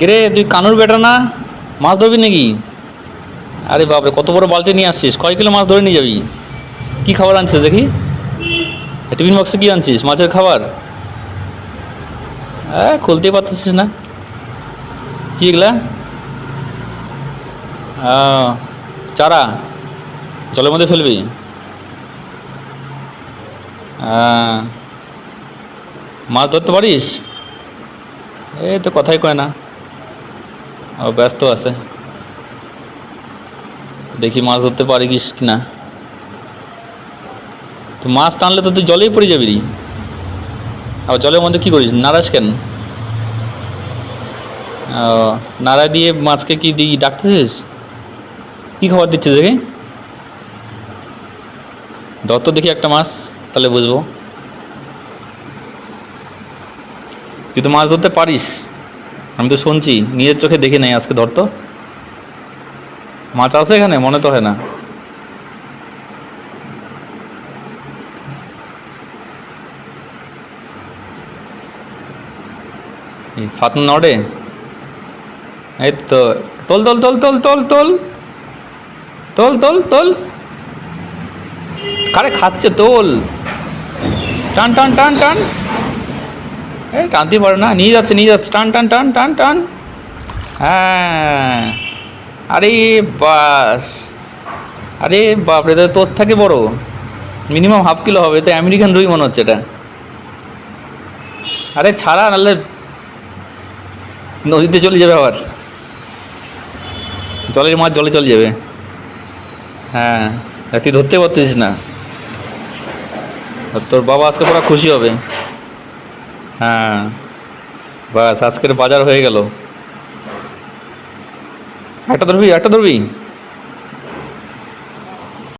কিরে তুই কানুর বেটা না? মাছ ধরবি নাকি? আরে বাপরে, কত বড় বালতি নিয়ে আসছিস? কয় কিলো মাছ ধরে নিয়ে যাবি? কি খাবার আনছিস দেখি? টিফিন বক্সে কি আনছিস? মাছের খাবার? হ্যাঁ খুলতেই পারতেছিস না। কি এগুলা? চারা। জলের মধ্যে ফেলবি? মাছ ধরতে পারিস? এই তো কথাই কয় না। ব্যস্ত আছে। দেখি মাছ ধরতে পারিস কি না তো মাছ টানলে তো তুই জলেই পড়ে যাবি আবার জলের মধ্যে কী করিস? নারাজ কেন? নাড়া দিয়ে মাছকে কি দিই ডাকতেছিস? কী খাবার দিচ্ছিস দেখি। ধর তো দেখি একটা মাছ, তাহলে বুঝব। তুই তো মাছ ধরতে পারিস। আমি তো শুনছি, নিজের চোখে দেখে নেই আজকে, ধর তো। মাছ আছে এখানে? মনে তো হয় না। ফাতন নড়ে? এই তো, তোল তোল তোল তোল তোল তোল। তোল তোল তোল। কারে খাচ্ছে? তোল। টান টান টান টান। টানতে পারে না, নিয়ে যাচ্ছে নিয়ে যাচ্ছে, টান টান টান টান টান। হ্যাঁ। আরে বাস। আরে বাপরে তো তোর থাকে বড়। মিনিমাম হাফ কিলো হবে, তো আমেরিকান রুই মনে হচ্ছে এটা। আরে ছাড়া, নাহলে নদীতে চলে যাবে আবার। জলের মাছ জলে চলে যাবে। হ্যাঁ। তুই ধরতে পারতিস না। তোর বাবা আজকে পুরো খুশি হবে। হ্যাঁ। বাস আজকের বাজার হয়ে গেল। একটা ধরবি একটা ধরবি?